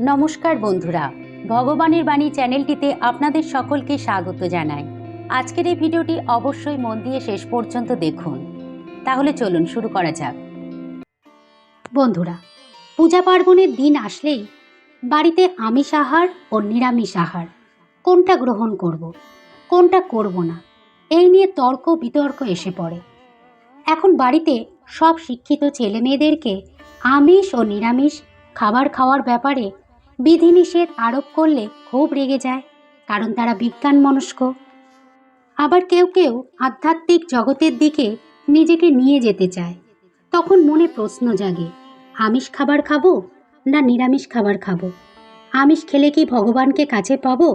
নমস্কার বন্ধুরা, ভগবানের বাণী চ্যানেলটিতে আপনাদের সকলকে স্বাগত জানাই। আজকের এই ভিডিওটি অবশ্যই মন দিয়ে শেষ পর্যন্ত দেখুন। তাহলে চলুন শুরু করা যাক। বন্ধুরা, পূজা পার্বণের দিন আসলেই বাড়িতে আমিষ আহার ও নিরামিষ আহার। কোনটা গ্রহণ করব, কোনটা করব না, এই নিয়ে তর্ক বিতর্ক এসে পড়ে। এখন বাড়িতে সব শিক্ষিত ছেলে মেয়েদেরকে আমিষ ও নিরামিষ খাবার খাওয়ার ব্যাপারে বিধিনিষেধ আরোপ করলে খুব রেগে যায়, কারণ তারা বিজ্ঞান মনস্ক। আবার কেউ কেউ আধ্যাত্মিক জগতের দিকে নিজেকে নিয়ে যেতে চায়। তখন মনে প্রশ্ন জাগে, আমিষ খাবার খাব না নিরামিষ খাবার খাব? আমিষ খেলে কি ভগবানকে কাছে পাবো?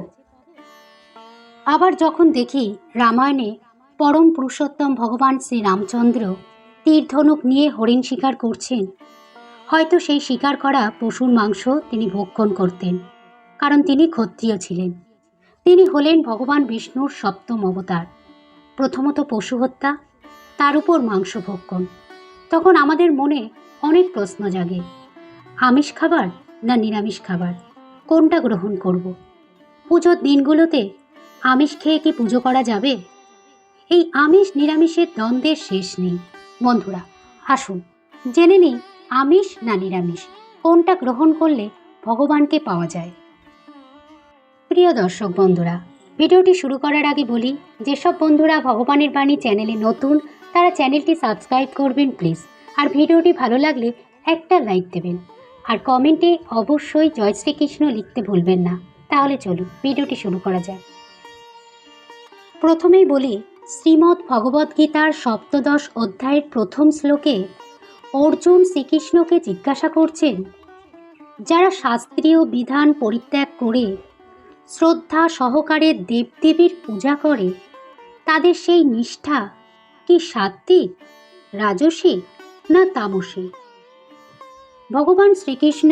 আবার যখন দেখি রামায়ণে পরম পুরুষোত্তম ভগবান শ্রী রামচন্দ্র তীরধনুক নিয়ে হরিণ শিকার করছেন হয়তো সেই শিকার করা পশুর মাংস তিনি ভক্ষণ করতেন, কারণ তিনি ক্ষত্রিয় ছিলেন। তিনি হলেন ভগবান বিষ্ণুর সপ্তম অবতার। প্রথমত পশু হত্যা, তার উপর মাংস ভক্ষণ। তখন আমাদের মনে অনেক প্রশ্ন জাগে, আমিষ খাবার না নিরামিষ খাবার? কোনটা গ্রহণ করব? পুজোর দিনগুলোতে আমিষ খেয়ে কি পুজো করা যাবে? এই আমিষ নিরামিষের দ্বন্দ্বের শেষ নেই। বন্ধুরা, আসুন, জেনে নিই আমিষ না নিরামিষ? কোনটা গ্রহণ করলে ভগবানকে পাওয়া যায়? প্রিয় দর্শক বন্ধুরা, ভিডিওটি শুরু করার আগে বলি, যেসব বন্ধুরা ভগবানের বাণী চ্যানেলে নতুন, তারা চ্যানেলটি সাবস্ক্রাইব করবেন প্লিজ। আর ভিডিওটি ভালো লাগলে একটা লাইক দেবেন। আর কমেন্টে অবশ্যই জয় শ্রীকৃষ্ণ লিখতে ভুলবেন না। তাহলে চলুন, ভিডিওটি শুরু করা যাক। প্রথমেই বলি, শ্রীমদ্ ভগবদ্গীতার সপ্তদশ অধ্যায়ের প্রথম শ্লোকে অর্জুন শ্রীকৃষ্ণকে জিজ্ঞাসা করছেন, যারা শাস্ত্রীয় বিধান পরিত্যাগ করে, শ্রদ্ধা সহকারে দেবদেবীর পূজা করে, তাদের সেই নিষ্ঠা কি সাত্বিক রাজসিক না তামসিক ভগবান শ্রীকৃষ্ণ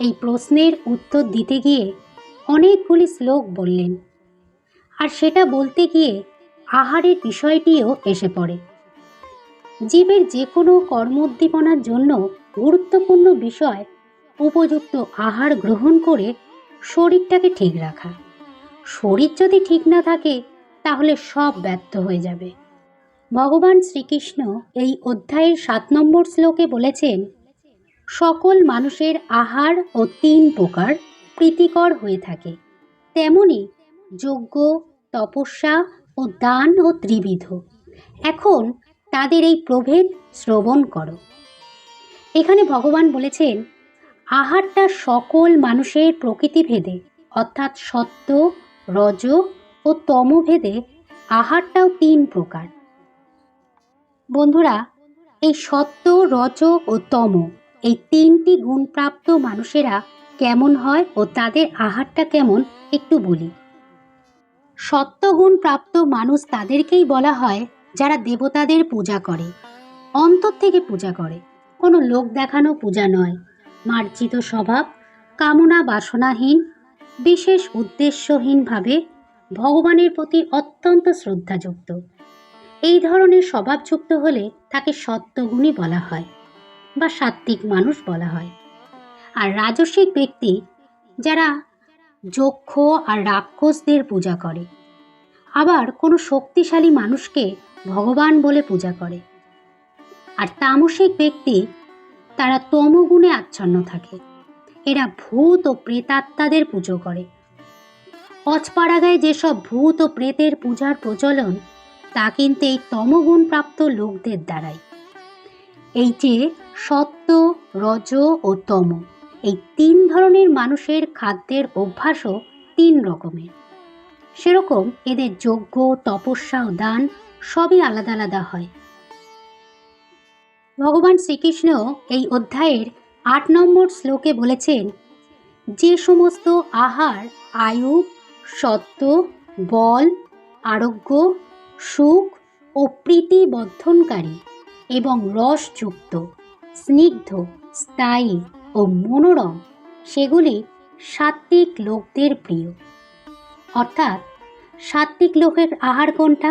এই প্রশ্নের উত্তর দিতে গিয়ে অনেকগুলি শ্লোক বললেন, আর সেটা বলতে গিয়ে আহারের বিষয়টিও এসে পড়ে। জীবের যে কোনো কর্মোদ্দীপনার জন্য গুরুত্বপূর্ণ বিষয় উপযুক্ত আহার গ্রহণ করে শরীরটাকে ঠিক রাখা। শরীর যদি ঠিক না থাকে, তাহলে সব ব্যর্থ হয়ে যাবে। ভগবান শ্রীকৃষ্ণ এই অধ্যায়ের সাত নম্বর শ্লোকে বলেছেন, সকল মানুষের আহার ও তিন প্রকার প্রীতিকর হয়ে থাকে। তেমনি যজ্ঞ, তপস্যা ও দান ও ত্রিবিধ। এখন তাদের এই প্রভেদ শ্রবণ করো। এখানে ভগবান বলেছেন, আহারটা সকল মানুষের প্রকৃতিভেদে, অর্থাৎ সত্য, রজ ও তমভেদে আহারটাও তিন প্রকার। বন্ধুরা, এই সত্য, রজ ও তম, এই তিনটি গুণপ্রাপ্ত মানুষেরা কেমন হয় ও তাদের আহারটা কেমন, একটু বলি। সত্যগুণ প্রাপ্ত মানুষ তাদেরকেই বলা হয় যারা দেবতাদের পূজা করে। অন্তর থেকে পূজা করে। কোনো লোক দেখানো পূজা নয়। মার্জিত স্বভাব, কামনা বাসনাহীন, বিশেষ উদ্দেশ্যহীনভাবে ভগবানের প্রতি অত্যন্ত শ্রদ্ধাযুক্ত। এই ধরনের স্বভাবযুক্ত হলে তাকে সত্যগুণী বলা হয় বা সাত্ত্বিক মানুষ বলা হয়। আর রাজস্বিক ব্যক্তি যারা যক্ষ আর রাক্ষসদের পূজা করে, আবার কোনো শক্তিশালী মানুষকে ভগবান বলে পূজা করে। আর তামসিক ব্যক্তি, তারা তমগুণে আচ্ছন্ন থাকে। এরা ভূত ও প্রেতাত্মাদের পুজো করে। অজপাড়াগায় যেসব ভূত ও প্রেতের পূজার প্রচলন, তা কিন্তু এই তমগুণ প্রাপ্ত লোকদের দ্বারাই। এই যে সত্য, রজ ও তম, এই তিন ধরনের মানুষের খাদ্যের অভ্যাসও তিন রকমের। সেরকম এদের যজ্ঞ, তপস্যা ও দান সবই আলাদা আলাদা হয়। ভগবান শ্রীকৃষ্ণ এই অধ্যায়ের আট নম্বর শ্লোকে বলেছেন, যে সমস্ত আহার, আয়ু সত্য বল, আরোগ্য, সুখ ও প্রীতি বর্ধনকারী এবং রসযুক্ত, স্নিগ্ধ, স্থায়ী ও মনোরম, সেগুলি সাত্ত্বিক লোকদের প্রিয়। অর্থাৎ সাত্ত্বিক লোকের আহার কোনটা?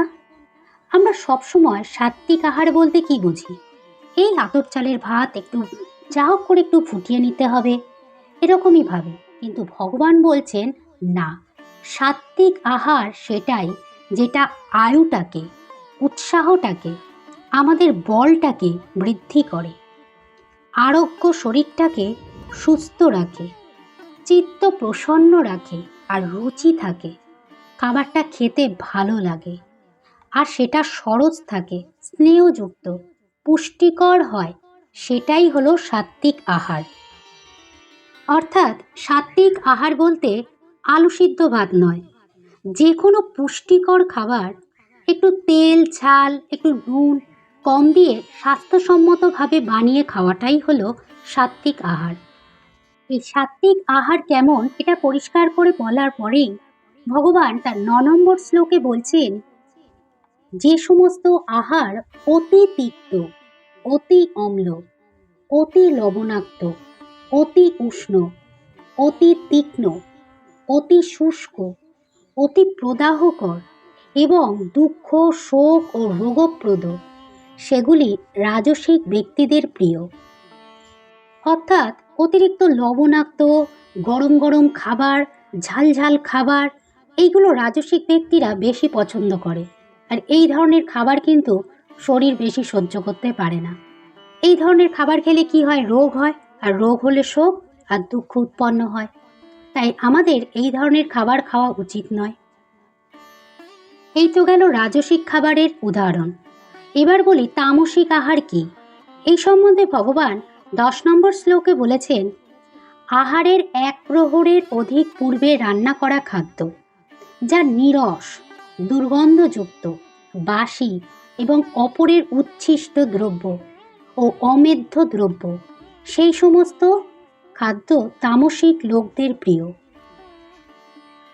আমরা সবসময় সাত্ত্বিক আহার বলতে কি বুঝি? এই আতর চালের ভাত একটু, যা হোক করে একটু ফুটিয়ে নিতে হবে। এরকমই ভাবে, কিন্তু ভগবান বলছেন না। সাত্বিক আহার সেটাই যেটা আয়ুটাকে, উৎসাহটাকে, আমাদের বলটাকে বৃদ্ধি করে। আরোগ্য শরীরটাকে সুস্থ রাখে, চিত্ত প্রসন্ন রাখে আর রুচি থাকে। খাবারটা খেতে ভালো লাগে। আর সেটা সরস থাকে, স্নেহযুক্ত, পুষ্টিকর হয়। সেটাই হলো সাত্বিক আহার। অর্থাৎ সাত্বিক আহার বলতে আলু সিদ্ধ ভাত নয়। যে কোনো পুষ্টিকর খাবার, একটু তেল, ঝাল, একটু নুন কম দিয়ে স্বাস্থ্যসম্মতভাবে বানিয়ে খাওয়াটাই হলো সাত্বিক আহার। এই সাত্বিক আহার কেমন এটা পরিষ্কার করে বলার পরেই ভগবান তার ন নম্বর শ্লোকে বলছেন যে সমস্ত আহার অতি তিক্ত, অতি অম্ল, অতি লবণাক্ত, অতি উষ্ণ, অতি তীক্ষ্ণ, অতি শুষ্ক, অতি প্রদাহকর এবং দুঃখ, শোক ও রোগপ্রদ, সেগুলি রাজসিক ব্যক্তিদের প্রিয়। অর্থাৎ অতিরিক্ত লবণাক্ত, গরম গরম খাবার, ঝাল ঝাল খাবার, এইগুলো রাজসিক ব্যক্তিরা বেশি পছন্দ করে। আর এই ধরনের খাবার কিন্তু শরীর বেশি সহ্য করতে পারে না। এই ধরনের খাবার খেলে কি হয়? রোগ হয়, আর রোগ হলে শোক আর দুঃখ উৎপন্ন হয়। তাই আমাদের এই ধরনের খাবার খাওয়া উচিত নয়। এই তো গেল রাজসিক খাবারের উদাহরণ। এবার বলি তামসিক আহার কি? এই সম্বন্ধে ভগবান দশ নম্বর শ্লোকে বলেছেন, আহারের এক প্রহরের অধিক পূর্বে রান্না করা খাদ্য, যা নিরস দুর্গন্ধযুক্ত, বাসি এবং অপরের উচ্ছিষ্ট দ্রব্য ও অমেধ্য দ্রব্য। সেই সমস্ত খাদ্য তামসিক লোকদের প্রিয়।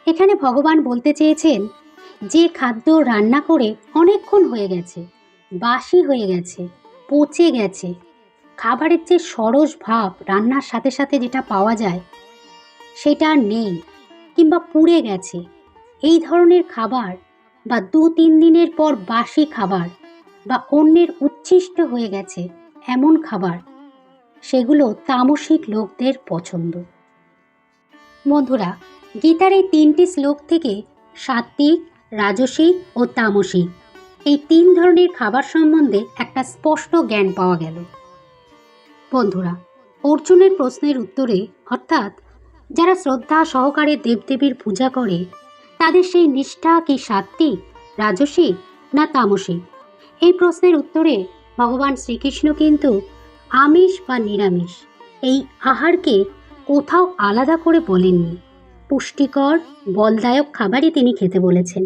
এখানে ভগবান বলতে চেয়েছেন যে খাদ্য রান্না করে অনেকক্ষণ হয়ে গেছে, বাসি হয়ে গেছে, পচে গেছে। খাবারের যে সরস ভাব রান্নার সাথে সাথে যেটা পাওয়া যায়, সেটা নেই কিংবা পুড়ে গেছে। এই ধরনের খাবার বা দু তিন দিনের পর বাসি খাবার বা অন্যের উচ্ছিষ্ট হয়ে গেছে এমন খাবার, সেগুলো তামসিক লোকদের পছন্দ। বন্ধুরা, গীতার এই তিনটি শ্লোক থেকে সাত্বিক রাজসিক ও তামসিক এই তিন ধরনের খাবার সম্বন্ধে একটা স্পষ্ট জ্ঞান পাওয়া গেল। বন্ধুরা, অর্জুনের প্রশ্নের উত্তরে অর্থাৎ যারা শ্রদ্ধা সহকারে দেবদেবীর পূজা করে তাদের সেই নিষ্ঠা কি সাত্বিক রাজসিক না তামসিক এই প্রশ্নের উত্তরে ভগবান শ্রীকৃষ্ণ কিন্তু আমিষ বা নিরামিষ, এই আহারকে কোথাও আলাদা করে বলেননি। পুষ্টিকর, বলদায়ক খাবারই তিনি খেতে বলেছেন।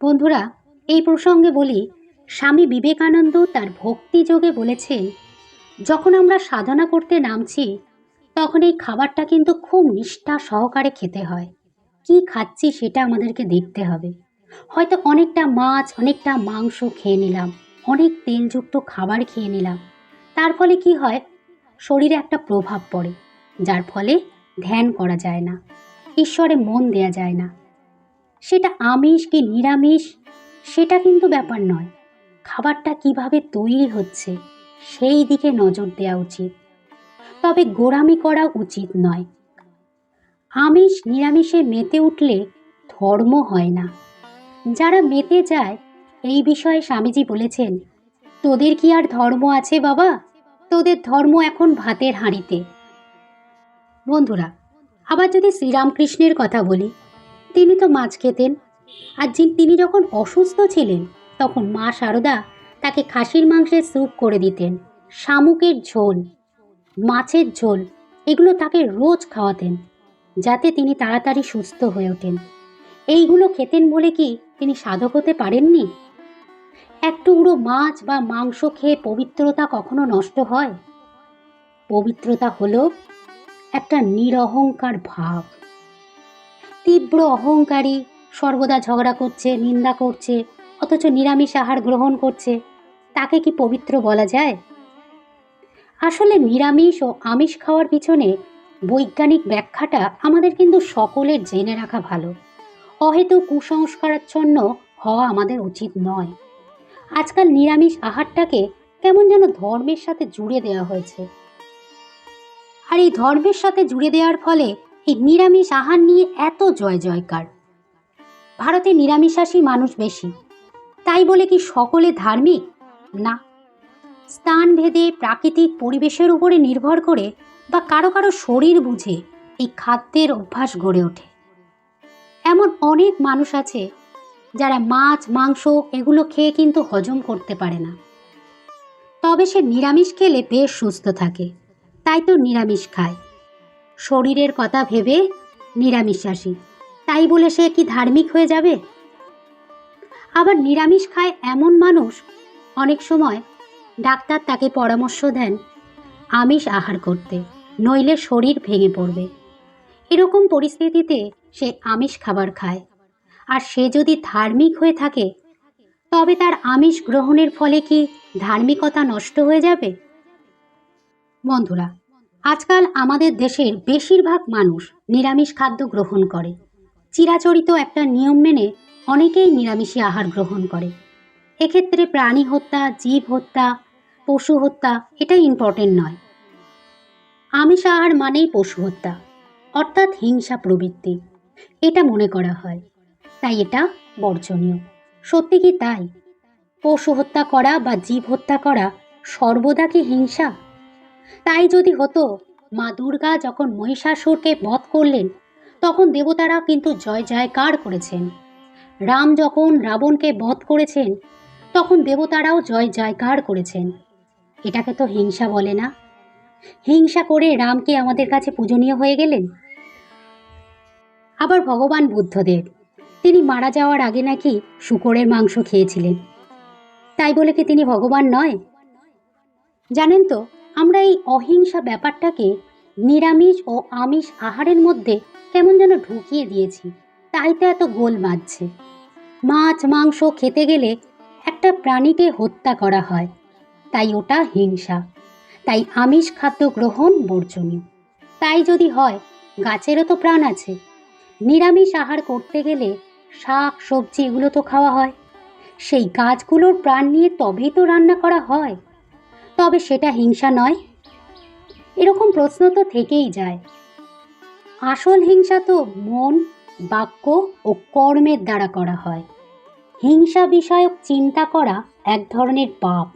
বন্ধুরা, এই প্রসঙ্গে বলি, স্বামী বিবেকানন্দ তার ভক্তি যোগে বলেছেন, যখন আমরা সাধনা করতে নামছি, তখন এই খাবারটা কিন্তু খুব নিষ্ঠা সহকারে খেতে হয়। কি খাচ্ছি সেটা আমাদেরকে দেখতে হবে। হয়তো অনেকটা মাছ, অনেকটা মাংস খেয়ে নিলাম, অনেক তেলযুক্ত খাবার খেয়ে নিলাম। তার ফলে কি হয়? শরীরে একটা প্রভাব পড়ে, যার ফলে ধ্যান করা যায় না, ঈশ্বরে মন দেয়া যায় না। সেটা আমিষ কি নিরামিষ? সেটা কিন্তু ব্যাপার নয়। খাবারটা কীভাবে তৈরি হচ্ছে, সেই দিকে নজর দেওয়া উচিত। তবে গোড়ামি করা উচিত নয়। আমিষ নিরামিষে মেতে উঠলে ধর্ম হয় না। যারা মেতে যায়, এই বিষয়ে স্বামীজি বলেছেন, তোদের কি আর ধর্ম আছে বাবা? তোদের ধর্ম এখন ভাতের হাঁড়িতে। বন্ধুরা, আবার যদি শ্রীরামকৃষ্ণের কথা বলি, তিনি তো মাছ খেতেন। আর তিনি যখন অসুস্থ ছিলেন, তখন মা শারদা তাকে খাসির মাংসের স্যুপ করে দিতেন, শামুকের ঝোল, মাছের ঝোল, এগুলো তাকে রোজ খাওয়াতেন। যাতে তিনি তাড়াতাড়ি সুস্থ হয়ে ওঠেন। এইগুলো খেতেন বলে কি তিনি সাধক হতে পারেননি? এক টুকরো মাছ বা মাংস খেয়ে পবিত্রতা কখনো নষ্ট হয়? পবিত্রতা হলো একটা নিরহংকার ভাব। তীব্র অহংকারী সর্বদা ঝগড়া করছে, নিন্দা করছে, অথচ নিরামিষ আহার গ্রহণ করছে। তাকে কি পবিত্র বলা যায়? আসলে নিরামিষ ও আমিষ খাওয়ার পিছনে বৈজ্ঞানিক ব্যাখ্যাটা আমাদের কিন্তু সকলের জেনে রাখা ভালো। অহেতু কুসংস্কারাচ্ছন্ন হওয়া আমাদের উচিত নয়। আজকাল নিরামিষ আহারটাকে কেমন যেন ধর্মের সাথে জুড়ে দেওয়া হয়েছে। আর এই ধর্মের সাথে জুড়ে দেওয়ার ফলে এই নিরামিষ আহার নিয়ে এত জয় জয়কার। ভারতে নিরামিষাশী মানুষ বেশি। তাই বলে কি সকলে ধার্মিক? না। স্থান ভেদে প্রাকৃতিক পরিবেশের উপরে নির্ভর করে বা কারও কারও শরীর বুঝে এই খাদ্যের অভ্যাস গড়ে ওঠে। এমন অনেক মানুষ আছে যারা মাছ, মাংস এগুলো খেয়ে কিন্তু হজম করতে পারে না। তবে সে নিরামিষ খেলে বেশ সুস্থ থাকে, তাই তো নিরামিষ খায়। শরীরের কথা ভেবে নিরামিষাসী তাই বলে সে কি ধার্মিক হয়ে যাবে? আবার নিরামিষ খায় এমন মানুষ অনেক সময় ডাক্তার তাকে পরামর্শ দেন আমিষ আহার করতে। নইলে শরীর ভেঙে পড়বে। এরকম পরিস্থিতিতে সে আমিষ খাবার খায়। আর সে যদি ধার্মিক হয়ে থাকে, তবে তার আমিষ গ্রহণের ফলে কি ধার্মিকতা নষ্ট হয়ে যাবে? বন্ধুরা, আজকাল আমাদের দেশের বেশিরভাগ মানুষ নিরামিষ খাদ্য গ্রহণ করে। চিরাচরিত একটা নিয়ম মেনে অনেকেই নিরামিষী আহার গ্রহণ করে। এক্ষেত্রে প্রাণী হত্যা, জীব হত্যা, পশু হত্যা এটা ইম্পর্টেন্ট নয়। আমিষ আহার মানেই পশু হত্যা, অর্থাৎ হিংসা প্রবৃত্তি। এটা মনে করা হয়। তাই এটা বর্জনীয়। সত্যি কি তাই? পশু হত্যা করা বা জীব হত্যা করা সর্বদা কি হিংসা? তাই যদি হতো, মা দুর্গা যখন মহিষাসুরকে বধ করলেন, তখন দেবতারা কিন্তু জয় জয়কার করেছেন। রাম যখন রাবণকে বধ করেছেন, তখন দেবতারাও জয় জয়কার করেছেন। এটাকে তো হিংসা বলে না। হিংসা করে রামকে আমাদের কাছে পূজনীয় হয়ে গেলেন? আবার ভগবান বুদ্ধদেব তিনি মারা যাওয়ার আগে নাকি শুকরের মাংস খেয়েছিলেন। তাই বলে কি তিনি ভগবান নয়? জানেন তো, আমরা এই অহিংসা ব্যাপারটাকে নিরামিষ ও আমিষ আহারের মধ্যে কেমন যেন ঢুকিয়ে দিয়েছি, তাই তো এত গোল বাঁধছে মাছ, মাংস খেতে গেলে একটা প্রাণীকে হত্যা করা হয়, তাই ওটা হিংসা। তাই আমিষ খাদ্য গ্রহণ বর্জনীয়। তাই যদি হয়, গাছেরও তো প্রাণ আছে। নিরামিষ আহার করতে গেলে শাক, সবজি এগুলো তো খাওয়া হয়। সেই গাছগুলোর প্রাণ নিয়ে তবেই তো রান্না করা হয়। তবে সেটা হিংসা নয়। এরকম প্রশ্ন তো থেকেই যায়। আসল হিংসা তো মন, বাক্য ও কর্মের দ্বারা করা হয়। হিংসা বিষয়ক চিন্তা করা এক ধরনের পাপ।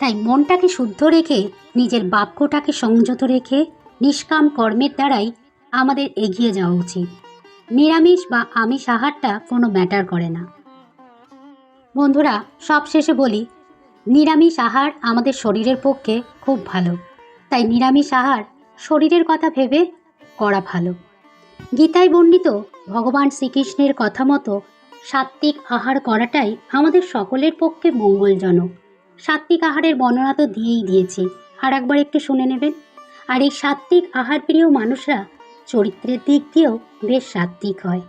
তাই মনটাকে শুদ্ধ রেখে, নিজের বাক্যটাকে সংযত রেখে, নিষ্কাম কর্মের দ্বারাই আমাদের এগিয়ে যাওয়া উচিত। নিরামিষ বা আমিষ আহারটা কোনো ম্যাটার করে না। বন্ধুরা সব শেষে বলি, নিরামিষ আহার আমাদের শরীরের পক্ষে খুব ভালো। তাই নিরামিষ আহার শরীরের কথা ভেবে করা ভালো। গীতায় বর্ণিত ভগবান শ্রীকৃষ্ণের কথা মতো সাত্ত্বিক আহার করাটাই আমাদের সকলের পক্ষে মঙ্গলজনক। সাত্ত্বিক আহারের বর্ণনা তো দিয়েই দিয়েছি। আর একবার একটু শুনে নেবেন। আর এই সাত্ত্বিক আহার প্রিয় মানুষরা চরিত্রের দিক দিয়েও বেশ সাত্ত্বিক হয়।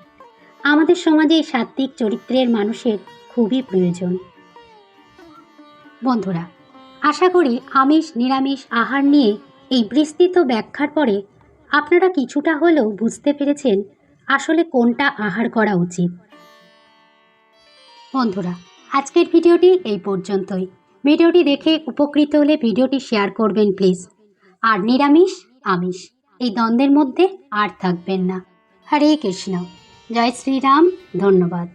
আমাদের সমাজে এই সাত্ত্বিক চরিত্রের মানুষের খুবই প্রয়োজন। বন্ধুরা, আশা করি আমিষ, নিরামিষ আহার নিয়ে এই বিস্তৃত ব্যাখ্যার পরে আপনারা কিছুটা হলেও বুঝতে পেরেছেন আসলে কোনটা আহার করা উচিত। বন্ধুরা, আজকের ভিডিওটি এই পর্যন্তই। ভিডিওটি দেখে উপকৃত হলে ভিডিওটি শেয়ার করবেন প্লিজ আর নিরামিষ, আমিষ, এই দ্বন্দ্বের মধ্যে আর থাকবেন না। হরে কৃষ্ণ। জয় শ্রীরাম, ধন্যবাদ।